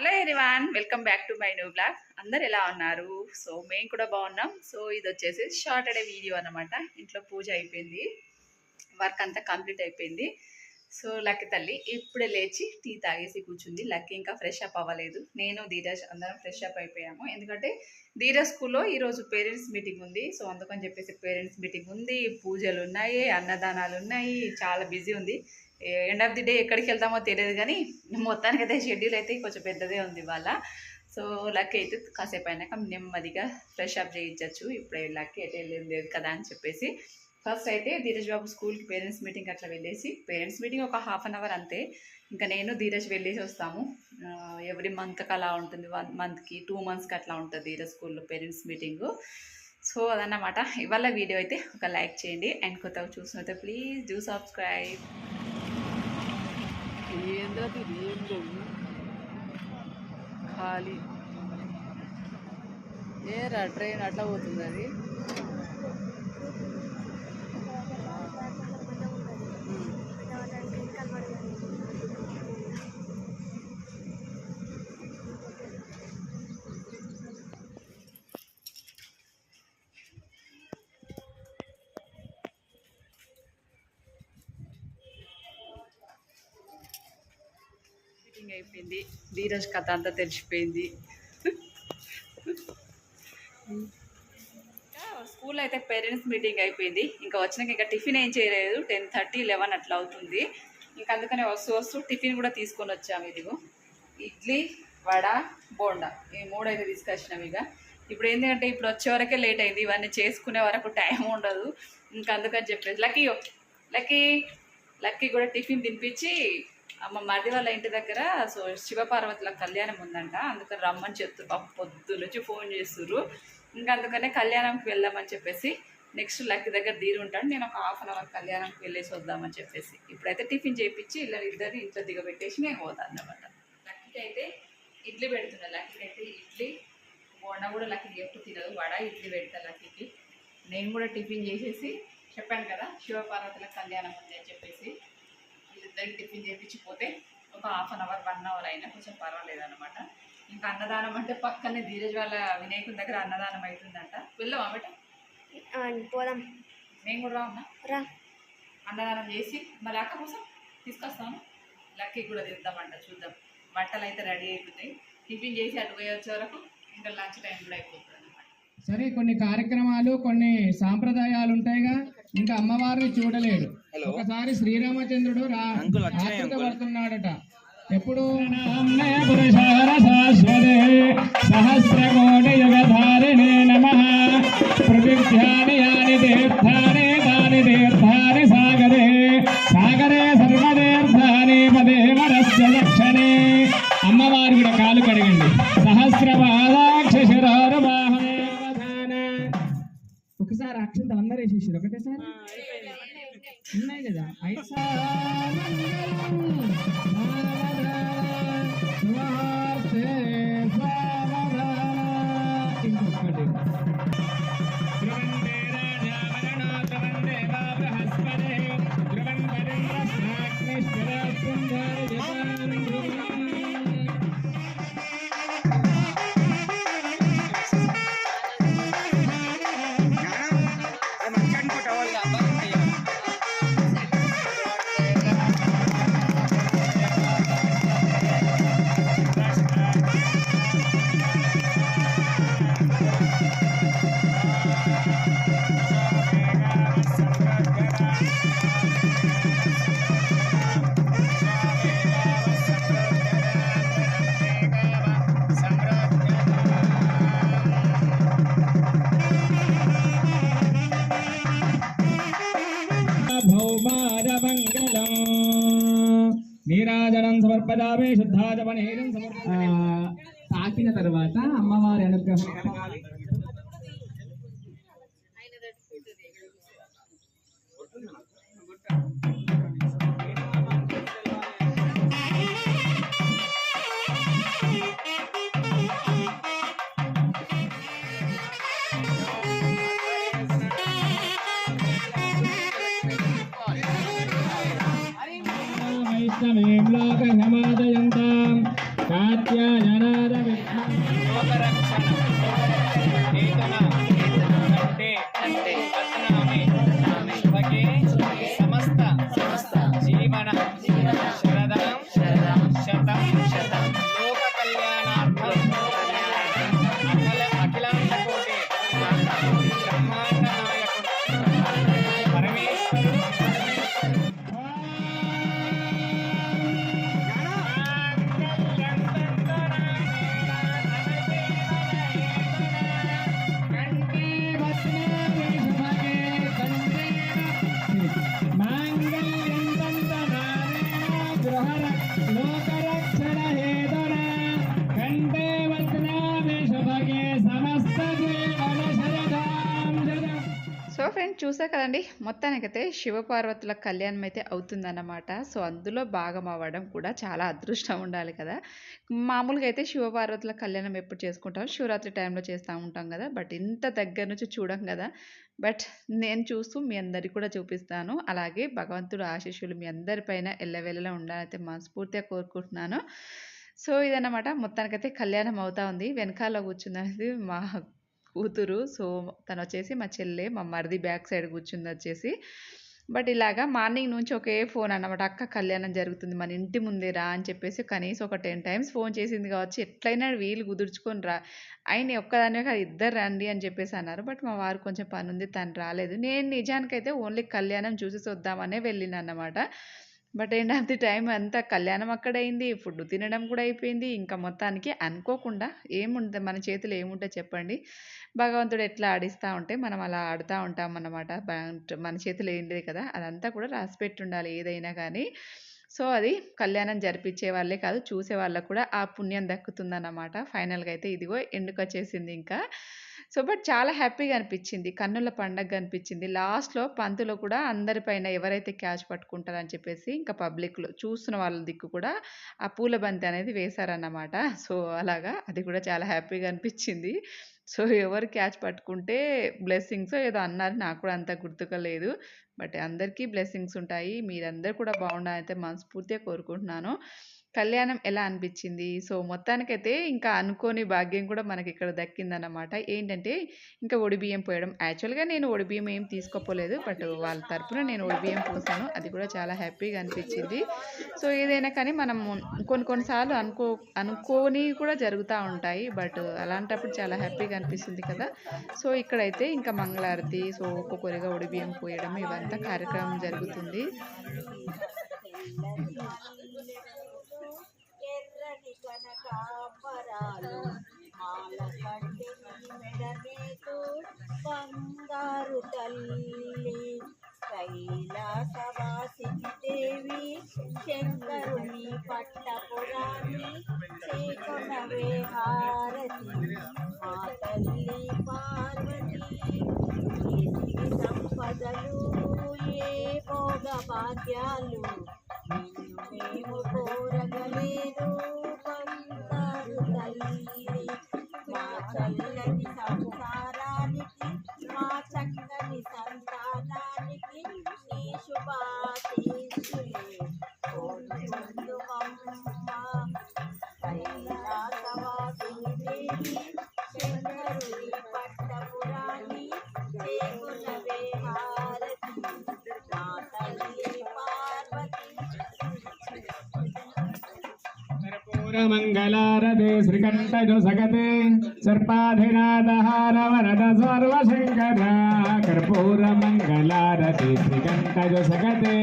Hello everyone welcome back to my new blog అందరు ఎలా ఉన్నారు? సో మేము కూడా బాగున్నాం. సో ఇది వచ్చేసి షార్టెడ్ వీడియో అనమాట ఇంట్లో పూజ అయిపోయింది. వర్క్ అంతా కంప్లీట్ అయిపోయింది. సో లక్కి తల్లి ఇప్పుడే లేచి టీ తాగేసి కూర్చుంది. లక్కి ఇంకా ఫ్రెష్ అప్ అవ్వలేదు. నేను ధీరజ్ అందరం ఫ్రెష్ అప్ అయిపోయాము. ఎందుకంటే ధీరజ్ స్కూల్లో ఈరోజు పేరెంట్స్ మీటింగ్ ఉంది. సో అందుకని చెప్పేసి పేరెంట్స్ మీటింగ్ ఉంది. పూజలు ఉన్నాయి అన్నదానాలు ఉన్నాయి చాలా బిజీ ఉంది. ఎండ్ ఆఫ్ ది డే ఎక్కడికి వెళ్తామో తెలియదు కానీ మొత్తానికి అయితే షెడ్యూల్ అయితే కొంచెం పెద్దదే ఉంది వాళ్ళ సో లక్కీ అయితే కాసేపు అయినాక నెమ్మదిగా ఫ్రెష్ అప్ చేయించవచ్చు ఇప్పుడే లక్కీ అయితే వెళ్ళింది లేదు కదా అని చెప్పేసి. ఫస్ట్ అయితే ధీరజ్ బాబు స్కూల్కి పేరెంట్స్ మీటింగ్ అట్లా వెళ్ళేసి పేరెంట్స్ మీటింగ్ ఒక హాఫ్ అన్ అవర్ అంతే. ఇంకా నేను ధీరజ్ వెళ్ళేసి వస్తాము. ఎవ్రీ మంత్కి అలా ఉంటుంది. వన్ మంత్కి టూ మంత్స్కి అట్లా ఉంటుంది ధీరజ్ స్కూల్లో పేరెంట్స్ మీటింగు సో అదన్నమాట. ఇవాళ వీడియో అయితే ఒక లైక్ చేయండి. అండ్ కొత్తగా చూసినైతే ప్లీజ్ డూ సబ్స్క్రైబ్ ఏందో ఇది ఖాళీ. ఏరా ట్రైన్ అట్లా పోతుంది అది? ఎండింగ్ అయిపోయింది. ధీరజ్ కథ అంతా తెలిసిపోయింది. ఇంకా స్కూల్ అయితే పేరెంట్స్ మీటింగ్ అయిపోయింది. ఇంకా వచ్చినాక ఇంకా టిఫిన్ ఏం చేయలేదు. టెన్ థర్టీ లెవెన్ అట్లా అవుతుంది. ఇంకా అందుకనే వస్తూ వస్తూ టిఫిన్ కూడా తీసుకొని వచ్చాము ఇదిగో. ఇడ్లీ వడ బోండా. ఈ మూడు అయితే తీసుకొచ్చినాం ఇక. ఇప్పుడు ఏంటంటే ఇప్పుడు వచ్చే వరకే లేట్ అయింది. ఇవన్నీ చేసుకునే వరకు టైం ఉండదు. ఇంకా అందుకని చెప్పేసి లక్కీ లక్కీ లక్కీ కూడా టిఫిన్ తినిపించి అమ్మ మరిది వాళ్ళ ఇంటి దగ్గర సో శివపార్వతుల కళ్యాణం ఉందంట. అందుకని రమ్మని చెప్తారు పాప పొద్దు నుంచి ఫోన్ చేస్తుర్రు. ఇంకా అందుకనే కళ్యాణంకి వెళ్దామని చెప్పేసి నెక్స్ట్ లక్కీ దగ్గర దీరి ఉంటాడు. నేను ఒక హాఫ్ అన్ అవర్ కళ్యాణంకి వెళ్ళేసి వద్దామని చెప్పేసి. ఇప్పుడైతే టిఫిన్ చేయించి ఇలా ఇద్దరు ఇంట్లో దిగబెట్టేసి నేను పోతాను అన్నమాట. లక్కీకి అయితే ఇడ్లీ పెడుతున్నా. లక్కీకి అయితే ఇడ్లీ వండ కూడా లక్కీకి ఎప్పుడు తినదు. వడ ఇడ్లీ పెడతా లక్కీకి. నేను కూడా టిఫిన్ చేసేసి చెప్పాను కదా శివపార్వతుల కళ్యాణం ఉంది అని చెప్పేసి. వీళ్ళిద్దరికి టిఫిన్ చేయించిపోతే ఒక half an hour one hour అయినా కొంచెం పర్వాలేదు అనమాట ఇంకా అన్నదానం అంటే పక్కనే ధీరజ్ వాళ్ళ వినాయకుని దగ్గర అన్నదానం అవుతుందంట వెళ్దామా బేట? పోదాం. మేము కూడా ఉన్నా రా. అన్నదానం చేసి మరి అక్క కోసం తీసుకొస్తాను లక్కీ కూడా తిద్దామంట చూద్దాం. బట్టలు అయితే రెడీ అయిపోతాయి. టిఫిన్ చేసి అటు పోయి వచ్చే వరకు ఇంకా లంచ్ టైం కూడా అయిపోతుంది. సరే కొన్ని కార్యక్రమాలు కొన్ని సాంప్రదాయాలు ఉంటాయిగా ఇంకా అమ్మవారిని చూడలేడు ఒకసారి శ్రీరామచంద్రుడు రా ఆతృత పడుతున్నాడట. ఎప్పుడు? సహస్రకోటి యుగధారిణే నమ. ప్రతిధ్యాని యాని తీర్థాని సాగరే. లక్షణే అమ్మవారి కూడా కాలు కడిగింది సహస్రపాదాక్ష ఒకసారి అక్షంత అందరూ వేసేసారు ఒకటేసారి? ఉన్నాయి కదా. ఐదు తాకిన తర్వాత అమ్మవారి అనుగ్రహం కలగాలి సో చూసా కదండి మొత్తానికైతే శివపార్వతుల కళ్యాణం అయితే అవుతుందన్నమాట. సో అందులో భాగం అవ్వడం కూడా చాలా అదృష్టం ఉండాలి కదా. మామూలుగా అయితే శివపార్వతుల కళ్యాణం ఎప్పుడు చేసుకుంటాం? శివరాత్రి టైంలో చేస్తూ ఉంటాం కదా. బట్ ఇంత దగ్గర నుంచి చూడం కదా. బట్ నేను చూస్తూ మీ అందరికి కూడా చూపిస్తాను. అలాగే భగవంతుడు ఆశీస్సులు మీ అందరిపైన ఎల్లవెల్లలా ఉండాలైతే మనస్ఫూర్తిగా కోరుకుంటున్నాను. సో ఇదన్నమాట. మొత్తానికైతే కళ్యాణం అవుతా ఉంది. వెనకాల కూర్చున్నది మా కూతురు. సో తను వచ్చేసి మా చెల్లె మా మరిది బ్యాక్ సైడ్ కూర్చుంది వచ్చేసి. బట్ ఇలాగా మార్నింగ్ నుంచి ఒకే ఫోన్ అన్నమాట. అక్క కళ్యాణం జరుగుతుంది మన ఇంటి ముందే రా అని చెప్పేసి కనీసం ఒక టెన్ టైమ్స్ ఫోన్ చేసింది కావచ్చు. ఎట్లయినా వీలు కుదుర్చుకొని రా. ఆయన ఒక్కదానివే కాదు ఇద్దరు రండి అని చెప్పేసి అన్నారు. బట్ మా వారు కొంచెం పని ఉంది తను రాలేదు. నేను నిజానికైతే ఓన్లీ కళ్యాణం చూసి వద్దామనే వెళ్ళిన అన్నమాట. But end of the time అంతా కళ్యాణం అక్కడ అయింది ఫుడ్ తినడం కూడా అయిపోయింది. ఇంకా మొత్తానికి అనుకోకుండా ఏముంటుంది మన చేతిలో ఏముంటే చెప్పండి. భగవంతుడు ఎట్లా ఆడిస్తూ ఉంటే మనం అలా ఆడుతూ ఉంటాం అన్నమాట. మన చేతిలో ఏం లేదు కదా అదంతా కూడా రాసిపెట్టి ఉండాలి ఏదైనా కానీ. సో అది కళ్యాణం జరిపించే వాళ్ళే కాదు చూసే వాళ్ళకు కూడా ఆ పుణ్యం దక్కుతుందన్నమాట. ఫైనల్గా అయితే ఇదిగో ఎండుకొచ్చేసింది ఇంకా. సో బట్ చాలా హ్యాపీగా అనిపించింది. కన్నుల పండగ అనిపించింది. లాస్ట్లో పంతులు కూడా అందరిపైన ఎవరైతే క్యాచ్ పట్టుకుంటారని చెప్పేసి ఇంకా పబ్లిక్లో చూస్తున్న వాళ్ళ దిక్కు కూడా ఆ పూల బంతి అనేది వేశారన్నమాట. సో అలాగా అది కూడా చాలా హ్యాపీగా అనిపించింది. సో ఎవరు క్యాచ్ పట్టుకుంటే బ్లెస్సింగ్స్ ఏదో అన్నారు. నాకు కూడా అంత గుర్తుగా లేదు. బట్ అందరికీ బ్లెస్సింగ్స్ ఉంటాయి. మీరందరూ కూడా బాగుండాలైతే మనస్ఫూర్తిగా కోరుకుంటున్నాను. కళ్యాణం ఎలా అనిపించింది? సో మొత్తానికైతే ఇంకా అనుకోని భాగ్యం కూడా మనకి ఇక్కడ దక్కిందన్నమాట. ఏంటంటే ఇంకా ఒడిబియ్యం పోయడం. యాక్చువల్గా నేను ఒడిబియ్యం ఏం తీసుకోపోలేదు. బట్ వాళ్ళ తరపున నేను ఒడిబియ్యం పోసాను. అది కూడా చాలా హ్యాపీగా అనిపించింది. సో ఏదైనా కానీ మనం కొన్ని కొన్నిసార్లు అనుకో అనుకోని కూడా జరుగుతూ ఉంటాయి. బట్ అలాంటప్పుడు చాలా హ్యాపీగా అనిపిస్తుంది కదా. సో ఇక్కడైతే ఇంకా మంగళారతి సో ఒక్కొక్కరిగా ఒడిబియ్యం పోయడం ఇవంతా కార్యక్రమం జరుగుతుంది. కనకాంబరాలు మాల కట్టి మెడమేకు బంగారు తల్లి కైలాసవాసిని దేవి శంకరుని పట్టపురాణి చేకొనవే హారతి మా తల్లి పార్వతి సంపదలు ఏ భోగ భాగ్యాలు చక్కని సంతానానికి నీ శుభాశీస్సులే పూరమంగళారదే శ్రీకంఠజు సగతే సర్పాధినాథహార వరద సర్వశంకర కర్పూరమంగళారతి శ్రీకంఠజు సగతే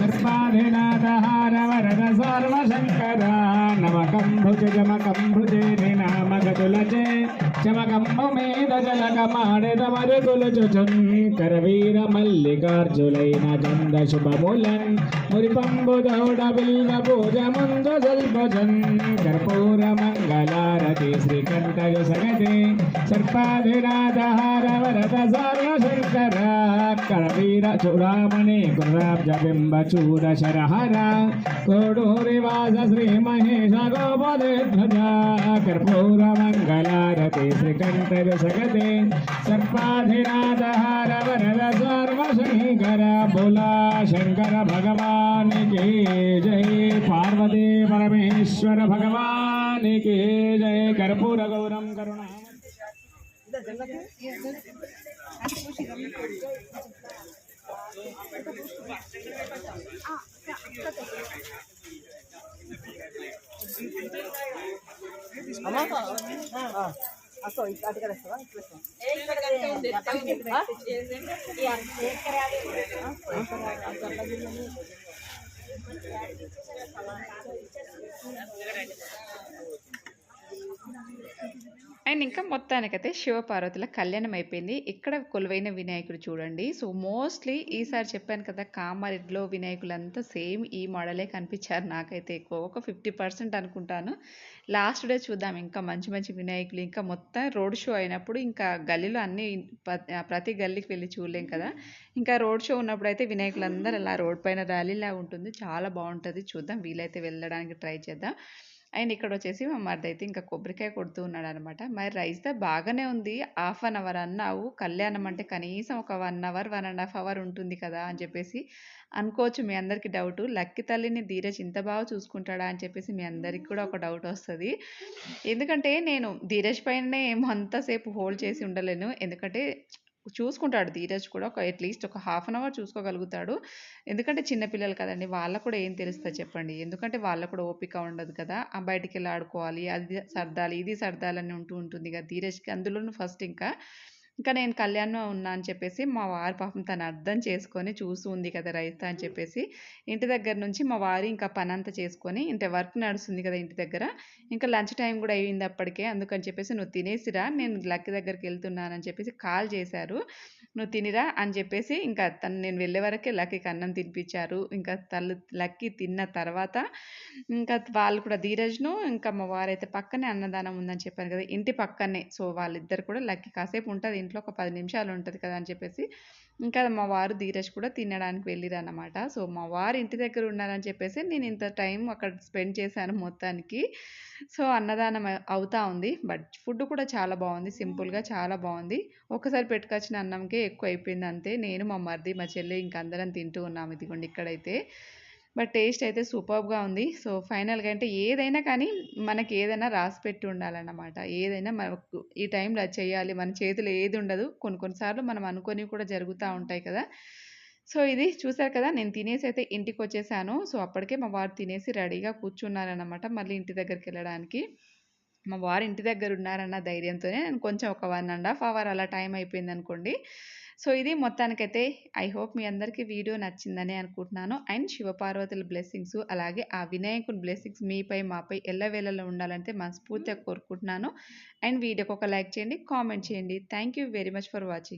సర్పాధినాథహార వరద సర్వశంకర నమకంభుజ జమకంభుజే నినామగతులచే చమకంభు మీద జలకమాడెద మరుగులుచుచున్ కరవీర మల్లికార్జులైన గంధ శుభములన్ మురిపంబు దౌడ బిల్వ పూజ ముందు జల్పజన్ कर्पूर कर्पूरमङ्गलारति श्रीकण्ठय सगति सर्पाधिनाथहार वरद सर्वशङ्कर करवीर चूडामणि कुराब्जबिम्बचूडशरहर कोडूरिवास श्रीमहेश गोपदेध्वज कर्पूरमङ्गलारति श्रीकण्ठय सगति सर्पाधिनाथः भोला शंकर भगवान के जय, पार्वती परमेश्वर भगवान के जय, कर्पूर गौरम करुणा। हमारा हाँ।, हाँ। భగవాన్కి జై కర్పూర గౌరం కరుణ అండ్ ఇంకా మొత్తానికైతే శివపార్వతుల కళ్యాణం అయిపోయింది. ఇక్కడ కొలువైన వినాయకుడు చూడండి. సో మోస్ట్లీ ఈసారి చెప్పాను కదా కామారెడ్డిలో వినాయకులంతా సేమ్ ఈ మోడలే కనిపించారు నాకైతే ఎక్కువ. ఒక ఫిఫ్టీ పర్సెంట్ అనుకుంటాను. లాస్ట్ డే చూద్దాం. ఇంకా మంచి మంచి వినాయకులు ఇంకా మొత్తం రోడ్ షో అయినప్పుడు ఇంకా గల్లీలో అన్ని ప్రతి గల్లీకి వెళ్ళి చూడలేం కదా. ఇంకా రోడ్ షో ఉన్నప్పుడు అయితే వినాయకులందరూ అలా రోడ్ పైన ర్యాలీలా ఉంటుంది. చాలా బాగుంటుంది. చూద్దాం. వీలైతే వెళ్ళడానికి ట్రై చేద్దాం. అండ్ ఇక్కడ వచ్చేసి మా మరిది అయితే ఇంకా కొబ్బరికాయ కొడుతూ ఉన్నాడు అనమాట మరి రైస్ దా బాగానే ఉంది. హాఫ్ అన్ అవర్ అన్నావు. కళ్యాణం అంటే కనీసం ఒక one hour one and half hour ఉంటుంది కదా అని చెప్పేసి అనుకోవచ్చు. మీ అందరికీ డౌట్. లక్కి తల్లిని ధీరజ్ ఇంత బాగా చూసుకుంటాడా అని చెప్పేసి మీ అందరికి కూడా ఒక డౌట్ వస్తుంది. ఎందుకంటే నేను ధీరజ్ పైనే ఏమో అంతసేపు హోల్డ్ చేసి ఉండలేను. ఎందుకంటే చూసుకుంటాడు ధీరజ్ కూడా ఒక అట్లీస్ట్ ఒక హాఫ్ అన్ అవర్ చూసుకోగలుగుతాడు. ఎందుకంటే చిన్నపిల్లలు కదండి వాళ్ళకు కూడా ఏం తెలుస్తుంది చెప్పండి. ఎందుకంటే వాళ్ళకు కూడా ఓపిక ఉండదు కదా ఆ బయటికి వెళ్ళి ఆడుకోవాలి అది సర్దాలి ఇది సర్దాలని ఉంటూ ఉంటుంది కదా ధీరజ్కి. అందులోనూ ఫస్ట్ ఇంకా ఇంకా నేను కళ్యాణం ఉన్నా అని చెప్పేసి మా వారి పాపం తను అర్థం చేసుకొని చూస్తూ ఉంది కదా రైతా అని చెప్పేసి. ఇంటి దగ్గర నుంచి మా వారు ఇంకా పని అంతా చేసుకొని ఇంటి వర్క్ నడుస్తుంది కదా ఇంటి దగ్గర. ఇంకా లంచ్ టైం కూడా అయ్యింది అప్పటికే అందుకని చెప్పేసి నువ్వు తినేసిరా నేను లక్కి దగ్గరికి వెళ్తున్నానని చెప్పేసి కాల్ చేశారు. నువ్వు తినిరా అని చెప్పేసి ఇంకా తను నేను వెళ్ళే వరకే లక్కీకి అన్నం తినిపించారు. ఇంకా తల్లు లక్కీ తిన్న తర్వాత ఇంకా వాళ్ళు కూడా ధీరజ్ను ఇంకా మా వారైతే పక్కనే అన్నదానం ఉందని చెప్పాను కదా ఇంటి పక్కనే. సో వాళ్ళిద్దరు కూడా లక్కీ కాసేపు ఉంటుంది ఇంట్లో ఒక పది నిమిషాలు ఉంటుంది కదా అని చెప్పేసి ఇంకా మా వారు ధీరజ్ కూడా తినడానికి వెళ్ళిరన్నమాట. సో మా వారు ఇంటి దగ్గర ఉన్నారని చెప్పేసి నేను ఇంత టైం అక్కడ స్పెండ్ చేశాను మొత్తానికి. సో అన్నదానం అవుతా ఉంది. బట్ ఫుడ్ కూడా చాలా బాగుంది. సింపుల్గా చాలా బాగుంది. ఒకసారి పెట్టుకొచ్చిన అన్నంకే ఎక్కువ అయిపోయింది అంతే. నేను మా మరిది మా చెల్లి ఇంక అందరం తింటూ ఉన్నాము ఇదిగోండి ఇక్కడైతే. బట్ టేస్ట్ అయితే సూపర్గా ఉంది. సో ఫైనల్గా అంటే ఏదైనా కానీ మనకి ఏదైనా రాసి పెట్టి ఉండాలన్నమాట. ఏదైనా మనకు ఈ టైంలో అది చేయాలి మన చేతిలో ఏది ఉండదు. కొన్ని కొన్నిసార్లు మనం అనుకొని కూడా జరుగుతూ ఉంటాయి కదా. సో ఇది చూసారు కదా నేను తినేసి అయితే ఇంటికి వచ్చేసాను. సో అప్పటికే మా వారు తినేసి రెడీగా కూర్చున్నారన్నమాట మళ్ళీ ఇంటి దగ్గరికి వెళ్ళడానికి. మా వారు ఇంటి దగ్గర ఉన్నారన్న ధైర్యంతోనే నేను కొంచెం ఒక వన్ అండ్ హాఫ్ అవర్ అలా టైం అయిపోయింది అనుకోండి సో ఇది మొత్తానికైతే ఐ హోప్ మీ అందరికీ వీడియో నచ్చిందని అనుకుంటున్నాను. అండ్ శివపార్వతుల బ్లెస్సింగ్స్ అలాగే ఆ వినాయకుని బ్లెస్సింగ్స్ మీపై మాపై ఎల్లవేళలో ఉండాలంటే మనస్ఫూర్తిగా కోరుకుంటున్నాను. అండ్ వీడియోకి ఒక లైక్ చేయండి కామెంట్ చేయండి. Thank you very much for watching.